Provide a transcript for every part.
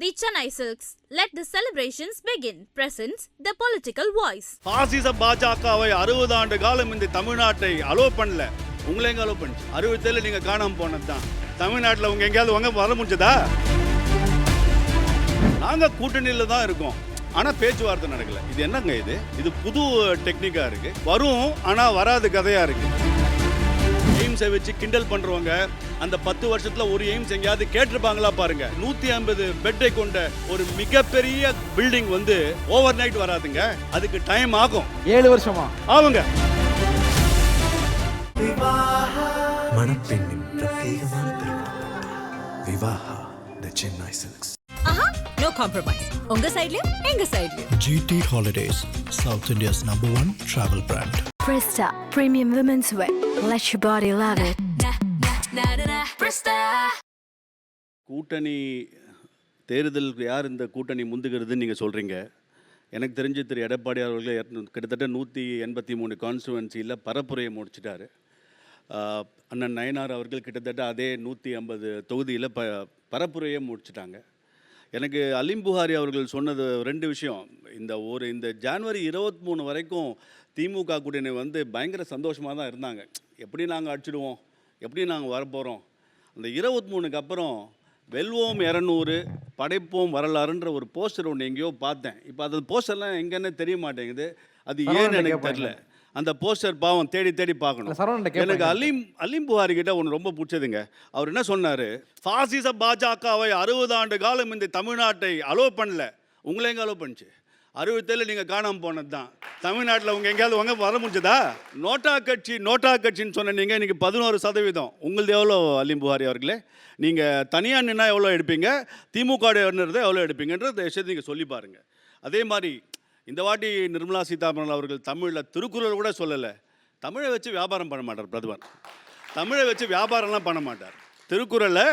The Chennai silks let the celebrations begin presents the political voice பாசிச பாஜகவை அறுபது ஆண்டு காலம் இந்த தமிழ்நாட்டை அலோ பண்ணல. உங்களை எங்க அலோ பண்ணுச்சு? அறுபத்தேழு நீங்க காணாம போனது தான் தமிழ்நாட்டில் உங்க எங்கேயாவது உங்க வர முடிஞ்சதா? நாங்க கூட்டணியில தான் இருக்கோம். ஆனா பேச்சுவார்த்தை நடக்கல. இது என்னங்க இது? இது புது டெக்னிக்கா இருக்கு. வரும் ஆனா வராது கதையா இருக்கு. எய்ம்ஸை வச்சு கிண்டல் பண்றவங்க அந்த பத்து வருஷத்துல ஒரு எய்ம்ஸ் எங்கேயாவது கேட்டிருப்பாங்களா பாருங்க. நூத்தி ஐம்பது பெட்டை கொண்ட ஒரு மிகப்பெரிய பில்டிங் வந்து ஓவர் நைட் வராதுங்க. அதுக்கு டைம் ஆகும். ஏழு வருஷமா? ஆகுங்க. மணப்பெண்ணின் பிரத்யேகமான திருமணம். விவாஹா த சென்னை சில்க்ஸ் ஆஹா நோ காம்ப்ரமைஸ் உங்க சைடுலயும் எங்க சைடுலயும் GT Holidays, South India's number one travel brand. Presta Premium Women's Wear. Let your body love it. கூட்டணி தேர்தலுக்கு யார் இந்த கூட்டணி முந்துகிறதுன்னு நீங்கள் சொல்கிறீங்க எனக்கு தெரிஞ்சு திரு எடப்பாடி அவர்களே கிட்டத்தட்ட நூற்றி எண்பத்தி மூணு கான்ஸ்டுவன்சியில் பரப்புரையை முடிச்சிட்டாரு. அண்ணன் நயனார் அவர்கள் கிட்டத்தட்ட அதே நூற்றி ஐம்பது தொகுதியில் ப பரப்புரையை முடிச்சிட்டாங்க. எனக்கு அலிம் புகாரி அவர்கள் சொன்னது ரெண்டு விஷயம். இந்த ஒரு இந்த ஜான்வரி இருபத்தி மூணு வரைக்கும் திமுக கூட்டணி வந்து பயங்கர சந்தோஷமாக தான் இருந்தாங்க. எப்படி நாங்கள் அடிச்சிடுவோம்? எப்படி நாங்கள் வரப்போகிறோம் அந்த இருபத்தி மூணுக்கு அப்புறம் வெல்வோம் இரநூறு படைப்போம் வரலாறுன்ற ஒரு போஸ்டர் ஒன்று எங்கேயோ பார்த்தேன். இப்போ அது போஸ்டர்லாம் எங்கன்னு தெரிய மாட்டேங்குது? அது ஏன்னு எனக்கு தெரியல. அந்த போஸ்டர் பாவம் தேடி தேடி பார்க்கணும். எனக்கு அலீம் அலீம் புகாரி கிட்ட ஒன்று ரொம்ப பிடிச்சதுங்க. அவர் என்ன சொன்னார்? பாசிச பாஜகவை அறுபது ஆண்டு காலம் இந்த தமிழ்நாட்டை அலோ பண்ணல. உங்களை எங்க அலோ பண்ணுச்சு? அறுபத்தேழு நீங்கள் காணாமல் போனது தான் தமிழ்நாட்டில் உங்கள் எங்கேயாவது உங்க வர முடிஞ்சதா? நோட்டா கட்சி நோட்டா கட்சின்னு சொன்ன நீங்கள் இன்னைக்கு பதினோரு சதவீதம். உங்களது எவ்வளோ அலிம் புகாரி அவர்களே? நீங்கள் தனியாக நின்னா எவ்வளோ எடுப்பீங்க? திமுக நிறுதை எவ்வளோ எடுப்பீங்கன்றது விஷயத்தை நீங்கள் சொல்லி பாருங்கள் அதே மாதிரி இந்த வாட்டி நிர்மலா சீதாராமன் அவர்கள் தமிழில் திருக்குறள் கூட சொல்லலை. தமிழை வச்சு வியாபாரம் பண்ண மாட்டார் பிரதமர். தமிழை வச்சு வியாபாரம்லாம் பண்ண மாட்டார். திருக்குறளை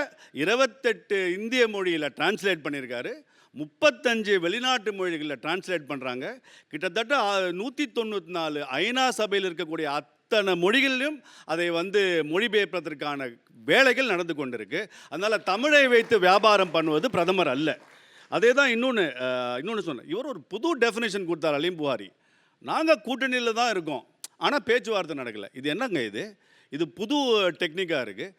இருபத்தெட்டு இந்திய மொழியில் டிரான்ஸ்லேட் பண்ணியிருக்காரு. முப்பத்தஞ்சு வெளிநாட்டு மொழிகளில் டிரான்ஸ்லேட் பண்ணுறாங்க கிட்டத்தட்ட நூற்றி தொண்ணூற்றி நாலு ஐநா சபையில் இருக்கக்கூடிய அத்தனை மொழிகளிலும் அதை வந்து மொழிபெயர்ப்பதற்கான வேலைகள் நடந்து கொண்டிருக்கு. அதனால் தமிழை வைத்து வியாபாரம் பண்ணுவது பிரதமர் அல்ல. அதே தான் இன்னொன்று இன்னொன்று சொன்னேன். இவர் ஒரு புது டெஃபினேஷன் கொடுத்தார் அலீம் புகாரி. நாங்கள் கூட்டணியில் தான் இருக்கோம். ஆனால் பேச்சுவார்த்தை நடக்கலை. இது என்னங்க இது? இது புது டெக்னிக்காக இருக்குது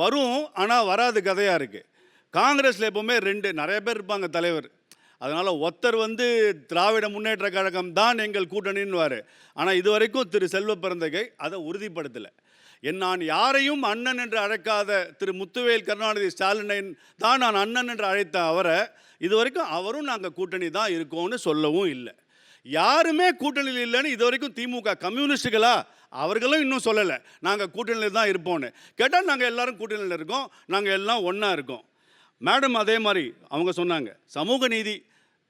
வரும் ஆனால் வராது கதையாக இருக்குது காங்கிரஸில் எப்போவுமே ரெண்டு நிறைய பேர் இருப்பாங்க தலைவர். அதனால் ஒருத்தர் வந்து திராவிட முன்னேற்ற கழகம் தான் எங்கள் கூட்டணின்னுவார். ஆனால் இதுவரைக்கும் திரு செல்வ பிறந்தகை அதை உறுதிப்படுத்தலை. என் நான் யாரையும் அண்ணன் என்று அழைக்காத திரு முத்துவேல் கருணாநிதி ஸ்டாலினை தான் நான் அண்ணன் என்று அழைத்த அவரை இதுவரைக்கும் அவரும் நாங்கள் கூட்டணி தான் இருக்கோம்னு சொல்லவும் இல்லை. யாருமே கூட்டணியில் இல்லைன்னு இது வரைக்கும் திமுக கம்யூனிஸ்டுகளா அவர்களும் இன்னும் சொல்லலை. நாங்கள் கூட்டணியில் தான் இருப்போம்னு. கேட்டால் நாங்கள் எல்லாரும் கூட்டணியில் இருக்கோம். நாங்கள் எல்லாம் ஒன்றா இருக்கோம். மேடம் அதே மாதிரி அவங்க சொன்னாங்க. சமூக நீதி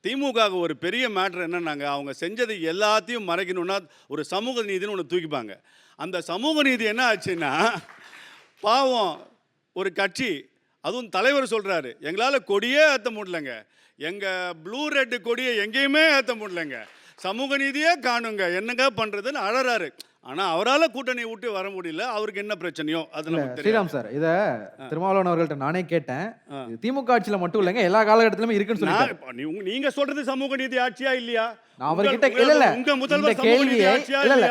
திமுக ஒரு பெரிய மேட்ரு என்னன்னாங்க அவங்க செஞ்சது எல்லாத்தையும் மறைக்கணும்னா ஒரு சமூக நீதின்னு ஒன்று தூக்கிப்பாங்க. அந்த சமூக நீதி என்ன ஆச்சுன்னா பாவம் ஒரு கட்சி அதுவும் தலைவர் சொல்கிறாரு எங்களால் கொடியே ஏற்ற முடியலங்க. எங்கள் ப்ளூ ரெட்டு கொடியை எங்கேயுமே ஏற்ற முடியலங்க. சமூக நீதியே காணுங்க என்னங்க பண்ணுறதுன்னு அழறாரு. ஆனால் அவரால் கூட்டணி விட்டு வர முடியல. அவருக்கு என்ன பிரச்சனையோ அது நமக்கு ஸ்ரீராம் சார் இத திருமாவளவன் அவர்கள்ட்ட நானே கேட்டேன். திமுக ஆட்சியில மட்டும் இல்லைங்க எல்லா காலகட்டத்திலுமே இருக்குன்னு சொல்லிட்டாரு நீங்க சொல்றது சமூக நீதி ஆட்சியா இல்லையா? அவர்கிட்ட இல்ல இல்ல. உங்க முதல்வர் இந்த சமூக நீதி கேள்வியை ஆட்சியா இல்ல இல்ல.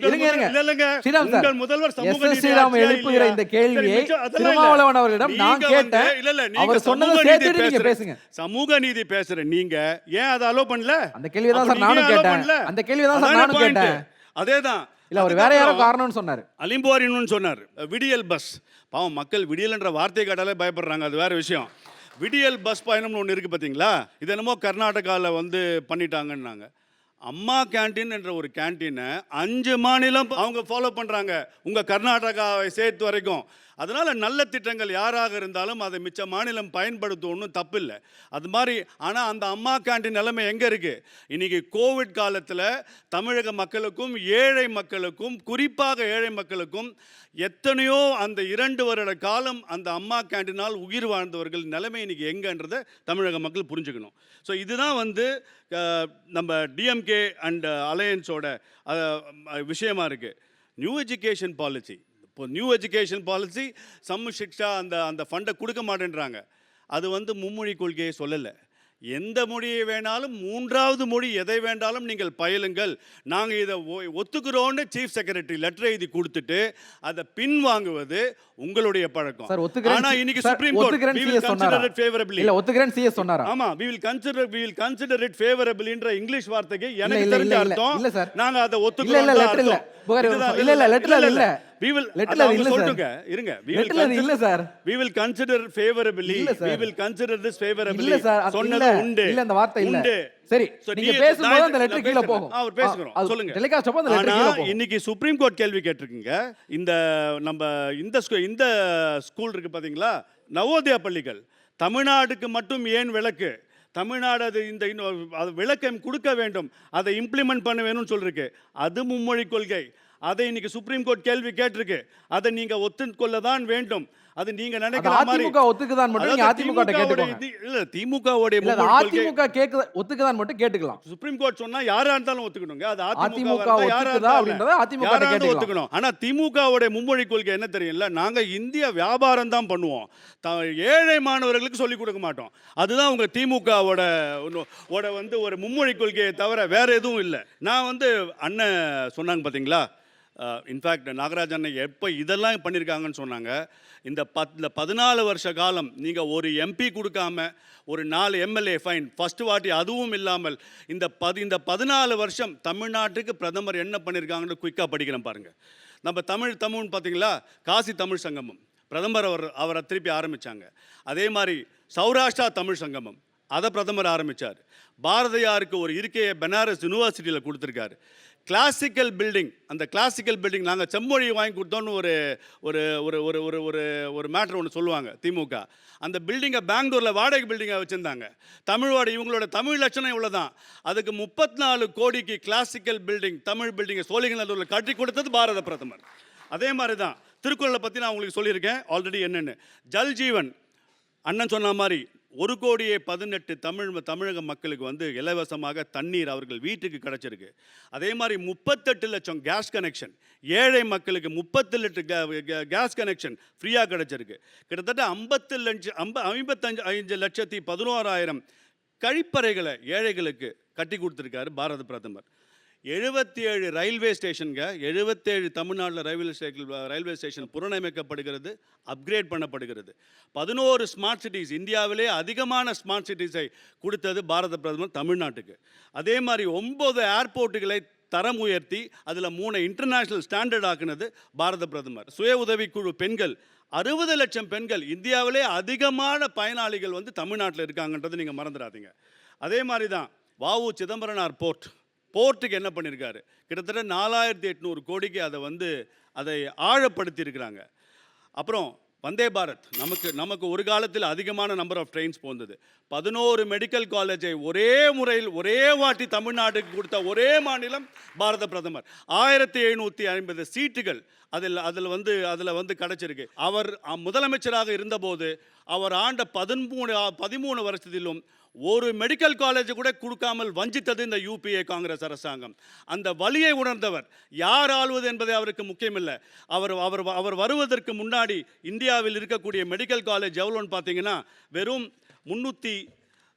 இருங்க இருங்க முதல்வர்- இல்ல இல்லங்க. ஸ்ரீராம் சார் உங்கள் முதல்வர் சமூக ஸ்ரீராம் எழுப்புகிற? இந்த கேள்வியை. திருமாவளவன் அவர்களிடம் நான் கேட்டேன். இல்ல இல்ல அவர் சொன்னதை நீங்க பேசுற- பேசுங்க. சமூக நீதி பேசுற நீங்க ஏன் அதை அலோ பண்ணல? அந்த தான் சார் நீங்க நானும் கேட்டேன்? அந்த கேள்வியை தான் சார் நானும். கேட்டேன். அதேதான். இல்ல அவர் வேற யாரோ காரணம்னு சொன்னாரு. அலிம்போரின்னு சொன்னார். விடியல் பஸ் பாவம் மக்கள் விடியல்ன்ற வார்த்தையை கேட்டாலே பயப்படுறாங்க. அது வேற விஷயம். விடியல் பஸ் பயணம்னு ஒன்று இருக்குது பார்த்தீங்களா இது என்னமோ கர்நாடகாவில் வந்து பண்ணிட்டாங்கன்னாங்க. அம்மா கேண்டீன் என்ற ஒரு கேண்டீனை அஞ்சு மாநிலம் அவங்க ஃபாலோ பண்ணுறாங்க உங்கள் கர்நாடகாவை சேர்த்து வரைக்கும். அதனால் நல்ல திட்டங்கள் யாராக இருந்தாலும் அதை மிச்ச மாநிலம் பயன்படுத்தும் ஒன்றும் தப்பு இல்லை அது மாதிரி ஆனால் அந்த அம்மா கேண்டீன் நிலைமை எங்கே இருக்குது இன்றைக்கி கோவிட் காலத்தில் தமிழக மக்களுக்கும் ஏழை மக்களுக்கும் குறிப்பாக ஏழை மக்களுக்கும் எத்தனையோ அந்த இரண்டு வருட காலம் அந்த அம்மா கேண்டீனால் உயிர் வாழ்ந்தவர்கள் நிலைமை இன்னைக்கு எங்கன்றதை தமிழக மக்கள் புரிஞ்சுக்கணும். ஸோ இதுதான் வந்து நம்ம டிஎம்கே அண்ட் அலையன்ஸோட விஷயமா இருக்குது நியூ எஜுகேஷன் பாலிசி இப்போ new education policy Samagra Shiksha அந்த அந்த ஃபண்டை கொடுக்க மாட்டேன்றாங்க. அது வந்து மும்மொழி கொள்கையை சொல்லலை. எந்த மொழியை வேணாலும் மூன்றாவது மொழி எதை வேண்டாலும் நீங்கள் பயிலுங்கள். நாங்கள் இதை ஒ- ஒத்துக்கிறோன்னு சீஃப் செக்ரட்டரி லெட்டர் எழுதி கொடுத்துட்டு அதை பின் வாங்குவது உங்களுடைய பழக்கம். சார் ஒத்துக்கிறேன் ஆனா இன்னைக்கு சுப்ரீம் கோர்ட் will consider சொன்னாரா? it favorably. இல்ல ஒத்துக்கிறேன் சிஎஸ் சொன்னாரா? ஆமா we will consider we will consider it favorablyன்ற இங்கிலீஷ் வார்த்தைக்கு எனக்கு தெரிஞ்ச அர்த்தம். இல்ல, சார். நாங்க அதை ஒத்துக்கிறோம் இல்ல லெட்டர் இல்ல. புகாரி. இல்ல இல்ல லெட்டர்ல இல்ல. we will லெட்டர்ல இல்ல சார் சொல்லட்டுங்க இருங்க. We will லெட்டர்ல இல்ல sir we will consider favorably. we will consider this favorably. இல்ல சார் சொன்னது உண்டு. இல்ல அந்த வார்த்தை இல்ல. உண்டு. சரி நீங்க பேசும்போது அந்த லெட்டர் கீழ. போகும். அவர் பேசுகிறோம். சொல்லுங்க. டெலிகாஸ்ட் அப்போ அந்த லெட்டர் கீழ போகும். இன்னைக்கு சுப்ரீம் கோர்ட் கேள்வி கேட்டிருக்கீங்க. இந்த நம்ம இந்த இந்த ஸ்கூல் இருக்கு பாத்தீங்களா? நவோதயா பள்ளிகள். தமிழ்நாடுக்கு மட்டும் ஏன் விளக்கு? தமிழ்நாடு அது இந்த இன்னும் அது விளக்கம் கொடுக்க வேண்டும். அதை இம்ப்ளிமெண்ட் பண்ண வேணும்னு சொல்லிருக்கு. அது மும்மொழி கொள்கை. அதை இன்னைக்கு சுப்ரீம் கோர்ட் கேள்வி கேட்டிருக்கு. அதை நீங்க ஒத்துக்கொள்ள தான் வேண்டும். அது நீங்க நினைக்கிற மாதிரி. அதிமுக ஒத்துக்குதான் மட்டும் அதிமுக கேட்டுக்கோங்க. இல்ல கொள்கை அதிமுக கேக்குத ஒத்துக்குதான் மட்டும் கேட்டுக்கலாம். சுப்ரீம் கோர்ட் சொன்னா யாரா இருந்தாலும் ஒத்துக்கணுங்க. அது அதிமுக யாரா அப்படின்றத அதிமுக. ஒத்துக்கணும். ஆனா திமுகவுடைய மும்மொழி கொள்கை என்ன தெரியும்ல? நாங்க இந்திய வியாபாரம் தான் பண்ணுவோம். ஏழை மாணவர்களுக்கு சொல்லிக் கொடுக்க மாட்டோம். அதுதான் உங்க திமுகவோட வந்து ஒரு மும்மொழி கொள்கையை தவிர வேற எதுவும் இல்லை. நான் வந்து அண்ணன் சொன்னாங்க பாத்தீங்களா? இன்ஃபேக்ட் நாகராஜ் அண்ணன் எப்போ இதெல்லாம் பண்ணியிருக்காங்கன்னு சொன்னாங்க. இந்த பத் இந்த பதினாலு வருஷ காலம் நீங்கள் ஒரு எம்பி கொடுக்காம ஒரு நாலு எம்எல்ஏ ஃபைன் ஃபஸ்ட்டு வாட்டி அதுவும் இல்லாமல் இந்த பதி இந்த பதினாலு வருஷம் தமிழ்நாட்டுக்கு பிரதமர் என்ன பண்ணியிருக்காங்கன்னு குயிக்காக படிக்கிறேன் பாருங்கள் நம்ம தமிழ் தமிழ்னு பார்த்தீங்களா காசி தமிழ் சங்கமம். பிரதமர் அவர் அவரை திருப்பி ஆரம்பித்தாங்க அதே மாதிரி சௌராஷ்டிரா தமிழ் சங்கமம். அதை பிரதமர் ஆரம்பித்தார் பாரதியாருக்கு ஒரு இருக்கையை பனாரஸ் யூனிவர்சிட்டியில் கொடுத்துருக்காரு. கிளாசிக்கல் பில்டிங் அந்த கிளாசிக்கல் பில்டிங் நாங்கள் செம்மொழி வாங்கி கொடுத்தோன்னு ஒரு ஒரு ஒரு ஒரு ஒரு ஒரு ஒரு மேட்ரு ஒன்று சொல்லுவாங்க திமுக. அந்த பில்டிங்கை பெங்களூரில் வாடகை பில்டிங்கை வச்சுருந்தாங்க. தமிழோட இவங்களோட தமிழ் லட்சணம் இவ்வளோ தான் அதுக்கு முப்பத்தி நாலு கோடிக்கு கிளாசிக்கல் பில்டிங் தமிழ் பில்டிங்கை சோழிங்கநல்லூரில் கட்டி கொடுத்தது பாரத பிரதமர். அதே மாதிரி தான் திருக்குறளை பற்றி நான் உங்களுக்கு சொல்லியிருக்கேன் ஆல்ரெடி என்னென்னு. ஜல் ஜீவன் அண்ணன் சொன்ன மாதிரி ஒரு கோடியே பதினெட்டு தமிழ் தமிழக மக்களுக்கு வந்து இலவசமாக தண்ணீர் அவர்கள் வீட்டுக்கு கிடைச்சிருக்கு. அதே மாதிரி முப்பத்தெட்டு லட்சம் கேஸ் கனெக்ஷன் ஏழை மக்களுக்கு முப்பத்து லட்சம் கேஸ் கனெக்ஷன் ஃப்ரீயாக கிடைச்சிருக்கு. கிட்டத்தட்ட ஐம்பத்து லட்சம் ஐம்ப ஐம்பத்தஞ்சு அஞ்சு லட்சத்தி பதினோராயிரம் கழிப்பறைகளை ஏழைகளுக்கு கட்டி கொடுத்துருக்காரு பாரத பிரதமர். எழுபத்தி ஏழு ரயில்வே ஸ்டேஷனுங்க எழுபத்தேழு தமிழ்நாட்டில் ரயில்வே ஸ்டேஷன் ரயில்வே ஸ்டேஷன் புனரமைக்கப்படுகிறது அப்கிரேட் பண்ணப்படுகிறது. பதினோரு ஸ்மார்ட் சிட்டிஸ் இந்தியாவிலே அதிகமான ஸ்மார்ட் சிட்டிஸை கொடுத்தது பாரத பிரதமர் தமிழ்நாட்டுக்கு. அதே மாதிரி ஒம்பது ஏர்போர்ட்டுகளை தரம் உயர்த்தி அதில் மூணு இன்டர்நேஷ்னல் ஸ்டாண்டர்ட் ஆக்குனது பாரத பிரதமர். சுய உதவிக்குழு பெண்கள் அறுபது லட்சம் பெண்கள் இந்தியாவிலே அதிகமான பயனாளிகள் வந்து தமிழ்நாட்டில் இருக்காங்கன்றது நீங்கள் மறந்துடாதீங்க. அதே மாதிரி தான் வாவு சிதம்பரனார் போர்ட் போர்ட்டுக்கு என்ன பண்ணியிருக்காரு கிட்டத்தட்ட நாலாயிரத்தி எட்நூறு கோடிக்கு அதை வந்து அதை ஆழப்படுத்தியிருக்கிறாங்க. அப்புறம் வந்தே பாரத் நமக்கு நமக்கு ஒரு காலத்தில் அதிகமான நம்பர் ஆஃப் ட்ரெயின்ஸ் போந்தது. பதினோரு மெடிக்கல் காலேஜை ஒரே முறையில் ஒரே வாட்டி தமிழ்நாட்டுக்கு கொடுத்த ஒரே மாநிலம் பாரத பிரதமர். ஆயிரத்தி எழுநூற்றி ஐம்பது சீட்டுகள் அதில் அதில் வந்து அதில் வந்து கிடச்சிருக்கு. அவர் அ, முதலமைச்சராக இருந்தபோது அவர் ஆண்ட பதிமூணு பதிமூணு வருஷத்திலும் ஒரு மெடிக்கல் காலேஜ் கூட கொடுக்காமல் வஞ்சித்தது இந்த யூபிஏ காங்கிரஸ் அரசாங்கம். அந்த வலியை உணர்ந்தவர் யார் ஆள்வது என்பதை அவருக்கு முக்கியமில்லை. அவர் அவர் அவர் வருவதற்கு முன்னாடி இந்தியாவில் இருக்கக்கூடிய மெடிக்கல் காலேஜ் எவ்வளோன்னு பார்த்தீங்கன்னா வெறும் முந்நூற்றி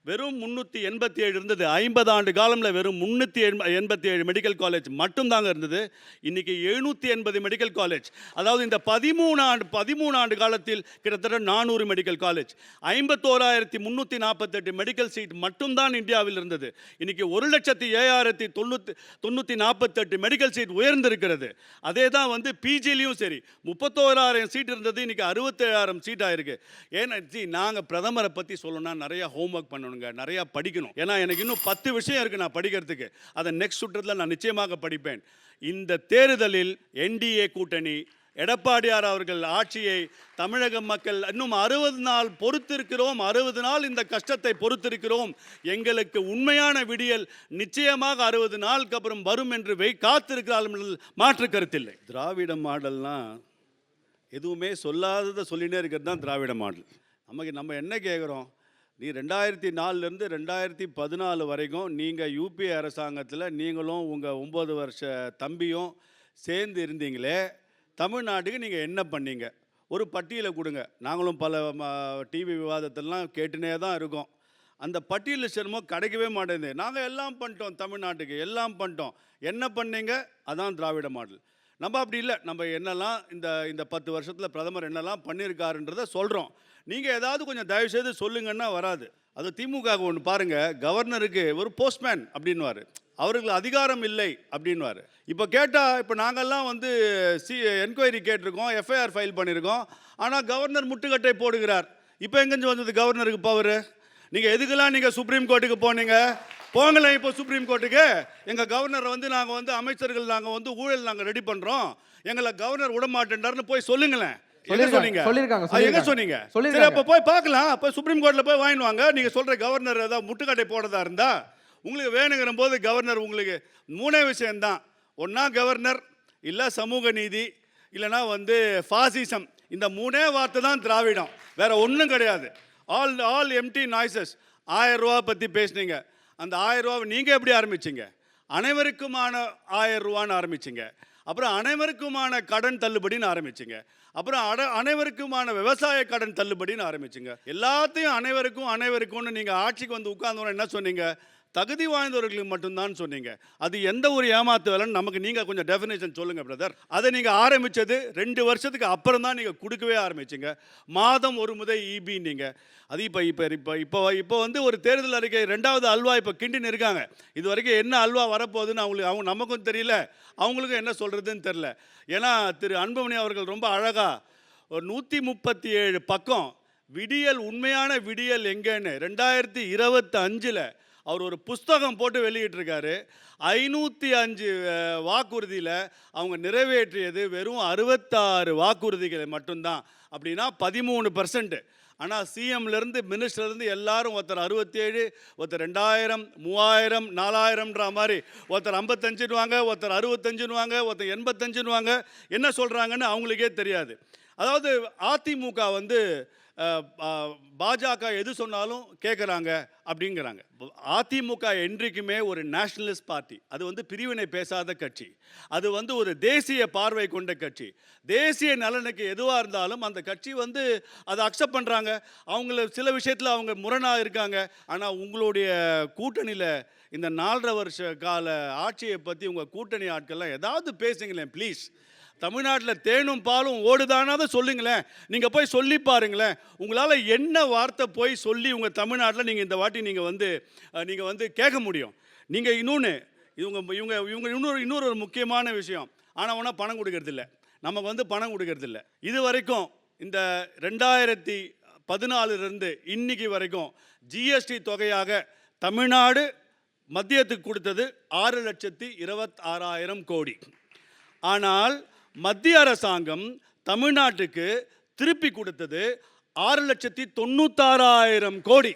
வெறும் முந்நூற்றி எண்பத்தி ஏழு இருந்தது. ஐம்பது ஆண்டு காலமில் வெறும் முந்நூற்றி எண்பத்தி ஏழு மெடிக்கல் காலேஜ் மட்டும்தாங்க இருந்தது. இன்றைக்கி எழுநூற்றி எண்பது மெடிக்கல் காலேஜ் அதாவது இந்த பதிமூணு ஆண்டு பதிமூணு ஆண்டு காலத்தில் கிட்டத்தட்ட நானூறு மெடிக்கல் காலேஜ் ஐம்பத்தோராயிரத்தி முந்நூற்றி நாற்பத்தெட்டு மெடிக்கல் சீட் மட்டும்தான் இந்தியாவில் இருந்தது. இன்றைக்கி ஒரு லட்சத்தி ஏழாயிரத்தி தொண்ணூற்றி தொண்ணூற்றி நாற்பத்தெட்டு மெடிக்கல் சீட் உயர்ந்திருக்கிறது. அதே தான் வந்து பிஜிலையும் சரி. முப்பத்தோராயிரம் சீட் இருந்தது இன்னைக்கு அறுபத்தேழாயிரம் சீட் ஆயிருக்கு. ஏன்னா ஜி நாங்கள் பிரதமரை பற்றி சொல்லணும்னா நிறைய ஹோம்ஒர்க் பண்ணணுங்க நிறையா படிக்கணும். ஏன்னா எனக்கு இன்னும் பத்து விஷயம் இருக்குது நான் படிக்கிறதுக்கு. அதை நெக்ஸ்ட் சுற்றத்தில் நான் நிச்சயமாக படிப்பேன். இந்த தேர்தலில் என்டிஏ கூட்டணி எடப்பாடியார் அவர்கள் ஆட்சியை தமிழக மக்கள் இன்னும் அறுபது நாள் பொறுத்திருக்கிறோம். அறுபது நாள் இந்த கஷ்டத்தை பொறுத்திருக்கிறோம். எங்களுக்கு உண்மையான விடியல் நிச்சயமாக அறுபது நாளுக்கு அப்புறம் வரும் என்று வை காத்திருக்கிறார்கள் மாற்று கருத்தில்லை திராவிட மாடல்னால் எதுவுமே சொல்லாததை சொல்லினே இருக்கிறது தான் திராவிட மாடல். நமக்கு நம்ம என்ன கேட்குறோம்? நீ ரெண்டாயிரத்தி நாலுலேருந்து ரெண்டாயிரத்தி பதினாலு வரைக்கும் நீங்கள் யூபிஏ அரசாங்கத்தில் நீங்களும் உங்கள் ஒம்பது வருஷ தம்பியும் சேர்ந்து இருந்தீங்களே தமிழ்நாட்டுக்கு நீங்கள் என்ன பண்ணீங்க? ஒரு பட்டியலை கொடுங்க. நாங்களும் பல டிவி விவாதத்திலலாம் கேட்டுனே தான் இருக்கோம். அந்த பட்டியல் சிரமம் கிடைக்கவே மாட்டேங்குது. நாங்கள் எல்லாம் பண்ணிட்டோம் தமிழ்நாட்டுக்கு எல்லாம் பண்ணிட்டோம். என்ன பண்ணீங்க? அதான் திராவிட மாடல். நம்ம அப்படி இல்லை. நம்ம என்னெல்லாம் இந்த இந்த பத்து வருஷத்தில் பிரதமர் என்னெல்லாம் பண்ணியிருக்காருன்றதை சொல்கிறோம் நீங்கள் ஏதாவது கொஞ்சம் தயவு செய்து சொல்லுங்கன்னா வராது. அது திமுக ஒன்று பாருங்கள் கவர்னருக்கு ஒரு போஸ்ட்மேன் அப்படின்வார் அவர்களுக்கு அதிகாரம் இல்லை அப்படின்வார் இப்போ கேட்டால் இப்போ நாங்கள்லாம் வந்து சி என்கொயரி கேட்டிருக்கோம் எஃப்ஐஆர் ஃபைல் பண்ணியிருக்கோம் ஆனால் கவர்னர் முட்டுக்கட்டை போடுகிறார். இப்போ எங்கேருந்து வந்தது கவர்னருக்கு பவர் நீங்கள் எதுக்கெல்லாம் நீங்கள் சுப்ரீம் கோர்ட்டுக்கு போனீங்க? போங்களேன் இப்போ சுப்ரீம் கோர்ட்டுக்கு எங்கள் கவர்னரை வந்து நாங்கள் வந்து அமைச்சர்கள் நாங்கள் வந்து ஊழல் நாங்கள் ரெடி பண்ணுறோம் எங்களை கவர்னர் விட மாட்டேன்டாருன்னு போய் சொல்லுங்களேன். சொல்லிருக்காங்க, எங்க. சொன்னீங்க? சரி. அப்போ போய் பார்க்கலாம். அப்போ சுப்ரீம் கோர்ட்டில் போய் வாங்கிடுவாங்க நீங்கள் சொல்கிற கவர்னர் ஏதாவது முட்டுக்கட்டை போடுறதா இருந்தா உங்களுக்கு வேணுங்கிற போது கவர்னர் உங்களுக்கு மூணே விஷயம்தான். ஒன்றா கவர்னர் இல்லை சமூக நீதி இல்லைனா வந்து ஃபாசிசம் இந்த மூணே வார்த்தை தான் திராவிடம். வேற ஒன்றும் கிடையாது. ஆல் ஆல் எம்டி நாய்ஸஸ் ஆயிரம் ரூபா பற்றி பேசுனீங்க. அந்த ஆயிரம் ரூபாவை நீங்கள் எப்படி ஆரம்பிச்சீங்க? அனைவருக்குமான ஆயிரம் ரூபான்னு ஆரம்பிச்சிங்க. அப்புறம் அனைவருக்குமான கடன் தள்ளுபடின்னு ஆரம்பிச்சிங்க. அப்புறம் அட அனைவருக்குமான விவசாய கடன் தள்ளுபடின்னு ஆரம்பிச்சிங்க. எல்லாத்தையும் அனைவருக்கும் அனைவருக்கும்னு நீங்கள் ஆட்சிக்கு வந்து உட்கார்ந்தோன்னு என்ன சொன்னீங்க? தகுதி வாய்ந்தவர்களுக்கு மட்டும்தான் சொன்னீங்க. அது எந்த ஒரு ஏமாத்து வேலைன்னு நமக்கு நீங்கள் கொஞ்சம் டெஃபினேஷன் சொல்லுங்கள் பிரதர் அதை நீங்கள் ஆரம்பித்தது ரெண்டு வருஷத்துக்கு அப்புறம் தான் நீங்கள் கொடுக்கவே ஆரம்பிச்சிங்க. மாதம் ஒரு முறை இபி நீங்கள் அது இப்போ இப்போ இப்போ இப்போ இப்போ வந்து ஒரு தேர்தல் அறிக்கை ரெண்டாவது அல்வா இப்போ கிண்டின்னு இருக்காங்க. இது வரைக்கும் என்ன அல்வா வரப்போகுதுன்னு அவங்களுக்கு அவங்க நமக்கும் தெரியல. அவங்களுக்கும் என்ன சொல்கிறதுன்னு தெரில ஏன்னா திரு அன்புமணி அவர்கள் ரொம்ப அழகாக ஒரு நூற்றி முப்பத்தி ஏழு பக்கம் விடியல் உண்மையான விடியல் எங்கேன்னு ரெண்டாயிரத்தி இருபத்தஞ்சில் அவர் ஒரு புஸ்தகம் போட்டு வெளியிட்டிருக்காரு. ஐநூற்றி அஞ்சு வாக்குறுதியில் அவங்க நிறைவேற்றியது வெறும் அறுபத்தாறு வாக்குறுதிகளை மட்டும்தான். அப்படின்னா பதிமூணு பர்சன்ட் ஆனால் சிஎம்லேருந்து மினிஸ்டர்லேருந்து எல்லாரும் ஒருத்தர் அறுபத்தேழு ஒருத்தர் ரெண்டாயிரம் மூவாயிரம் நாலாயிரம்ன்ற மாதிரி. ஒருத்தர் ஐம்பத்தஞ்சுன்னுவாங்க ஒருத்தர் அறுபத்தஞ்சுன்னுவாங்க ஒருத்தர் எண்பத்தஞ்சுன்னுவாங்க. என்ன சொல்கிறாங்கன்னு அவங்களுக்கே தெரியாது. அதாவது அதிமுக வந்து பாஜக எது சொன்னாலும் கேட்குறாங்க அப்படிங்கிறாங்க. அதிமுக என்றைக்குமே ஒரு நேஷனலிஸ்ட் பார்ட்டி அது வந்து பிரிவினை பேசாத கட்சி. அது வந்து ஒரு தேசிய பார்வை கொண்ட கட்சி. தேசிய நலனுக்கு எதுவாக இருந்தாலும் அந்த கட்சி வந்து அதை அக்செப்ட் பண்ணுறாங்க அவங்கள சில விஷயத்தில் அவங்க முரணாக இருக்காங்க. ஆனால் உங்களுடைய கூட்டணியில் இந்த நாலரை வருஷ கால ஆட்சியை பற்றி உங்கள் கூட்டணி ஆட்கள்லாம் ஏதாவது பேசுங்களேன் ப்ளீஸ் தமிழ்நாட்டில் தேனும் பாலும் ஓடுதானாத சொல்லுங்களேன். நீங்கள் போய் சொல்லி பாருங்களேன். உங்களால் என்ன வார்த்தை போய் சொல்லி உங்கள் தமிழ்நாட்டில் நீங்கள் இந்த வாட்டி நீங்கள் வந்து நீங்கள் வந்து கேட்க முடியும். நீங்கள் இன்னொன்று இவங்க இவங்க இவங்க இன்னொரு இன்னொரு ஒரு முக்கியமான விஷயம். ஆனால் ஒன்றா பணம் கொடுக்கறதில்ல நமக்கு வந்து பணம் கொடுக்கறதில்ல இது வரைக்கும் இந்த ரெண்டாயிரத்தி பதினாலிருந்து இன்னைக்கு வரைக்கும் ஜிஎஸ்டி தொகையாக தமிழ்நாடு மத்தியத்துக்கு கொடுத்தது ஆறு லட்சத்தி இருபத்தாறாயிரம் கோடி. ஆனால் மத்திய அரசாங்கம் தமிழ்நாட்டுக்கு திருப்பி கொடுத்தது ஆறு லட்சத்தி தொண்ணூத்தாறாயிரம் கோடி.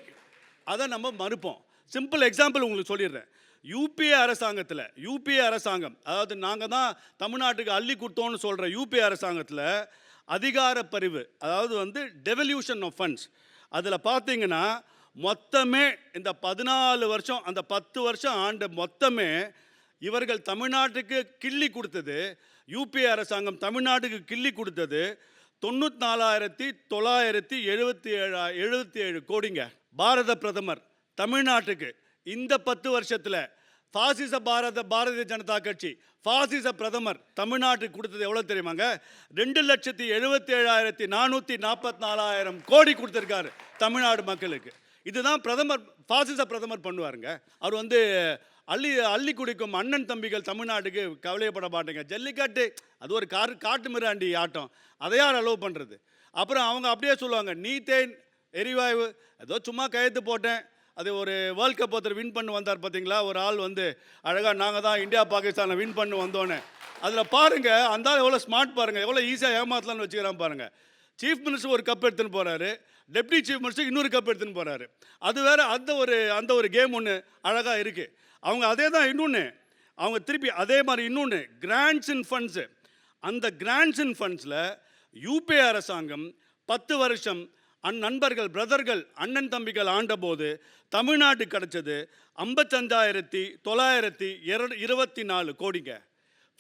அதை நம்ம மறுப்போம். சிம்பிள் எக்ஸாம்பிள் உங்களுக்கு சொல்லிடுறேன். யூபிஏ அரசாங்கத்தில் யூபிஏ அரசாங்கம் அதாவது நாங்கள் தான் தமிழ்நாட்டுக்கு அள்ளி கொடுத்தோம்னு சொல்கிற யூபிஏ அரசாங்கத்தில் அதிகார பரிவு அதாவது வந்து டெவல்யூஷன் ஆஃப் ஃபண்ட்ஸ் அதில் பார்த்தீங்கன்னா மொத்தமே இந்த பதினாலு வருஷம் அந்த பத்து வருஷம் ஆண்டு மொத்தமே இவர்கள் தமிழ்நாட்டுக்கு கிள்ளி கொடுத்தது யூபிஏ அரசாங்கம் தமிழ்நாட்டுக்கு கிள்ளி கொடுத்தது தொண்ணூத்தி நாலாயிரத்தி தொள்ளாயிரத்தி எழுபத்தி ஏழா எழுபத்தி ஏழு கோடிங்க. பாரத பிரதமர் தமிழ்நாட்டுக்கு இந்த பத்து வருஷத்தில் பாசிச பாரத பாரதிய ஜனதா கட்சி பாசிச பிரதமர் தமிழ்நாட்டுக்கு கொடுத்தது எவ்வளோ தெரியுமாங்க? ரெண்டு லட்சத்தி எழுபத்தி ஏழாயிரத்தி நானூற்றி நாற்பத்தி நாலாயிரம் கோடி கொடுத்துருக்காரு தமிழ்நாடு மக்களுக்கு. இதுதான் பிரதமர் பாசிச பிரதமர் பண்ணுவாருங்க. அவர் வந்து அள்ளி அள்ளி குடிக்கும் அண்ணன் தம்பிகள் தமிழ்நாட்டுக்கு கவலையப்பட மாட்டேங்க. ஜல்லிக்கட்டு அது ஒரு கார் காட்டு மிராண்டி ஆட்டம். அதை யார் அலோவ் பண்ணுறது அப்புறம் அவங்க அப்படியே சொல்லுவாங்க நீத்தேன் எரிவாயு. ஏதோ சும்மா கையெழுத்து போட்டேன். அது ஒரு வேர்ல்ட் கப் ஒருத்தர் வின் பண்ணி வந்தார் பார்த்தீங்களா? ஒரு ஆள் வந்து அழகாக நாங்கள் தான் இந்தியா பாகிஸ்தானை வின் பண்ணி வந்தோன்னு. அதில் பாருங்கள் அந்த ஆள் எவ்வளோ ஸ்மார்ட் பாருங்கள் எவ்வளோ ஈஸியாக ஏமாத்தலாம்னு வச்சுக்கிறான் பாருங்கள் சீஃப் மினிஸ்டர் ஒரு கப் எடுத்துன்னு போகிறாரு டெப்டி சீஃப் மினிஸ்டர் இன்னொரு கப் எடுத்துன்னு போகிறாரு அது வேறு அந்த ஒரு அந்த ஒரு கேம் ஒன்று அழகாக இருக்குது அவங்க அதே தான் இன்னொன்று அவங்க திருப்பி அதே மாதிரி இன்னொன்று கிராண்ட்ஸ் இன் ஃபண்ட்ஸு அந்த கிராண்ட்ஸ் இன் ஃபண்ட்ஸில் யூபிஏ அரசாங்கம் பத்து வருஷம் அந் நண்பர்கள் பிரதர்கள் அண்ணன் தம்பிகள் ஆண்டபோது தமிழ்நாட்டுக்கு கிடச்சது ஐம்பத்தஞ்சாயிரத்தி தொள்ளாயிரத்தி இர இருபத்தி நாலு கோடிங்க.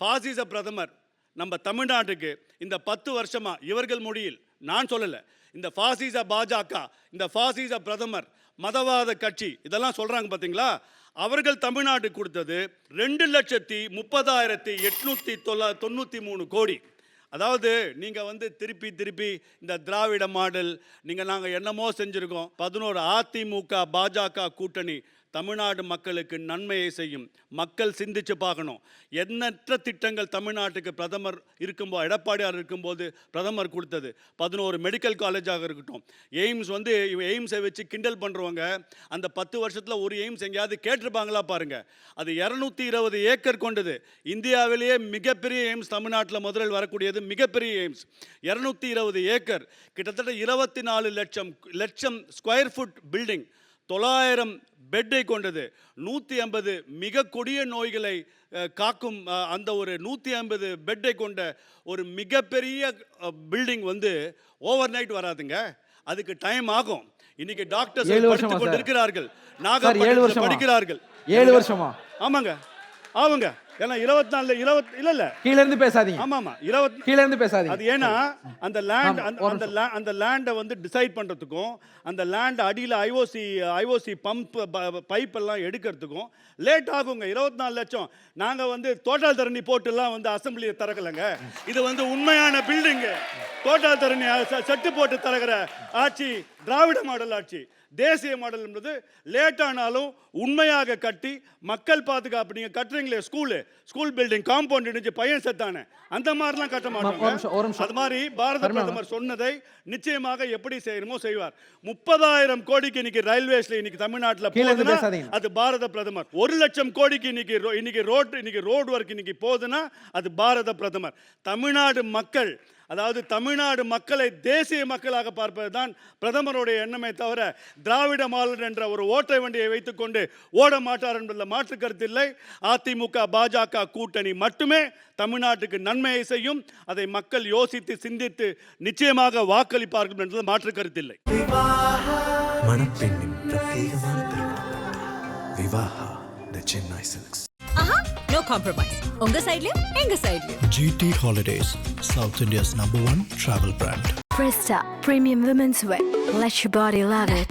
ஃபாசிச பிரதமர் நம்ம தமிழ்நாட்டுக்கு இந்த பத்து வருஷமாக இவர்கள் மொழியில் நான் சொல்லலை இந்த ஃபாசிச பாஜக இந்த ஃபாசிச பிரதமர் மதவாத கட்சி இதெல்லாம் சொல்கிறாங்க பார்த்தீங்களா அவர்கள் தமிழ்நாடு கொடுத்தது ரெண்டு லட்சத்தி முப்பதாயிரத்தி எட்நூற்றி தொள்ளா தொண்ணூற்றி மூணு கோடி. அதாவது நீங்கள் வந்து திருப்பி திருப்பி இந்த திராவிட மாடல் நீங்கள் நாங்கள் என்னமோ செஞ்சுருக்கோம். பதினோரு அதிமுக பாஜக கூட்டணி. தமிழ்நாடு மக்களுக்கு நன்மையை செய்யும். மக்கள் சிந்திச்சு பார்க்கணும். எண்ணற்ற திட்டங்கள் தமிழ்நாட்டுக்கு பிரதமர் இருக்கும்போது எடப்பாடியார் இருக்கும்போது பிரதமர் கொடுத்தது. பதினோரு மெடிக்கல் காலேஜாக இருக்கட்டும். எய்ம்ஸ் வந்து எய்ம்ஸை வச்சு கிண்டல் பண்ணுறவங்க அந்த பத்து வருஷத்தில் ஒரு எய்ம்ஸ் எங்கேயாவது கேட்டிருப்பாங்களா பாருங்கள் அது இரநூத்தி இருபது ஏக்கர் கொண்டது. இந்தியாவிலேயே மிகப்பெரிய எய்ம்ஸ் தமிழ்நாட்டில் முதலில் வரக்கூடியது மிகப்பெரிய எய்ம்ஸ். இரநூத்தி இருபது ஏக்கர். கிட்டத்தட்ட இருபத்தி நாலு லட்சம் லட்சம் ஸ்கொயர் ஃபுட் பில்டிங் தொள்ளாயிரம் பெட்டை கொண்டது. நூற்றி ஐம்பது மிக கொடிய நோய்களை காக்கும் அந்த ஒரு நூற்றி ஐம்பது பெட்டை கொண்ட ஒரு மிகப்பெரிய பில்டிங் வந்து ஓவர் நைட் வராதுங்க. அதுக்கு டைம் ஆகும். இன்னைக்கு டாக்டர்ஸ் படித்துக் வருஷமா கொண்டு சார்? இருக்கிறார்கள் சார் ஏழு நாகப்பட்டினத்தில் வருஷமா? படிக்கிறார்கள். ஏழு வருஷமா? ஆமாங்க. ஆமாங்க ஏன்னா இருபத்தி நாலுல இருபத் இல்ல இல்ல. கீழ இருந்து பேசாதீங்க. ஆமா ஆமா இருபத்தி கீழ இருந்து பேசாதீங்க. அது ஏன்னா அந்த லேண்ட் அந்த அந்த லேண்டை வந்து டிசைட் பண்ணுறதுக்கும் அந்த லேண்ட் அடியில் ஐஓசி ஐஓசி பம்ப் பைப் எல்லாம் எடுக்கிறதுக்கும் லேட் ஆகுங்க. இருபத்தி நாலு லட்சம். நாங்கள் வந்து தோட்டால் தரணி போட்டுலாம் வந்து அசம்பிளியை திறக்கலைங்க. இது வந்து உண்மையான பில்டிங்கு தோட்டால் தரணி செட்டு போட்டு திறக்கிற ஆட்சி திராவிட மாடல் ஆட்சி. தேசிய மாடல் என்பது லேட் ஆனாலும் உண்மையாக கட்டி மக்கள் பாதுகாப்பு நீங்கள் கட்டுறீங்களே ஸ்கூலு ஸ்கூல் பில்டிங் காம்பவுண்ட் இடிஞ்சு பையன் செத்தானே அந்த மாதிரிலாம் கட்ட மாட்டாங்க. அது மாதிரி பாரத. பிரதமர் சொன்னதை நிச்சயமாக எப்படி செய்யணுமோ செய்வார் முப்பதாயிரம் கோடிக்கு இன்னைக்கு ரயில்வேஸ்ல இன்னைக்கு தமிழ்நாட்டுல போகுதுன்னா. அது பாரத பிரதமர் ஒரு லட்சம் கோடிக்கு இன்னைக்கு இன்னைக்கு ரோட் இன்னைக்கு ரோடு ஒர்க் இன்னைக்கு போகுதுன்னா அது பாரத பிரதமர் தமிழ்நாடு மக்கள் அதாவது தமிழ்நாடு மக்களை தேசிய மக்களாக பார்ப்பது தான் பிரதமருடைய எண்ணமே தவிர திராவிட மாடல் என்ற ஒரு ஓட்டை வண்டியை வைத்துக்கொண்டு ஓட மாட்டார் என்பதில் மாற்று கருத்து இல்லை. அதிமுக பாஜக கூட்டணி மட்டுமே தமிழ்நாட்டுக்கு நன்மையை செய்யும். அதை மக்கள் யோசித்து சிந்தித்து நிச்சயமாக வாக்களிப்பார்கள் என்பது மாற்று கருத்தில்லை மணப்பெண்ணின் பிரத்யேகமான திருமணம். Vivaha the Chennai silks. No compromise உங்க சைடுலயும் எங்க சைடுலயும் GT Holidays, South India's number one travel brand. Presta Premium Women's Wear. Let your body love it.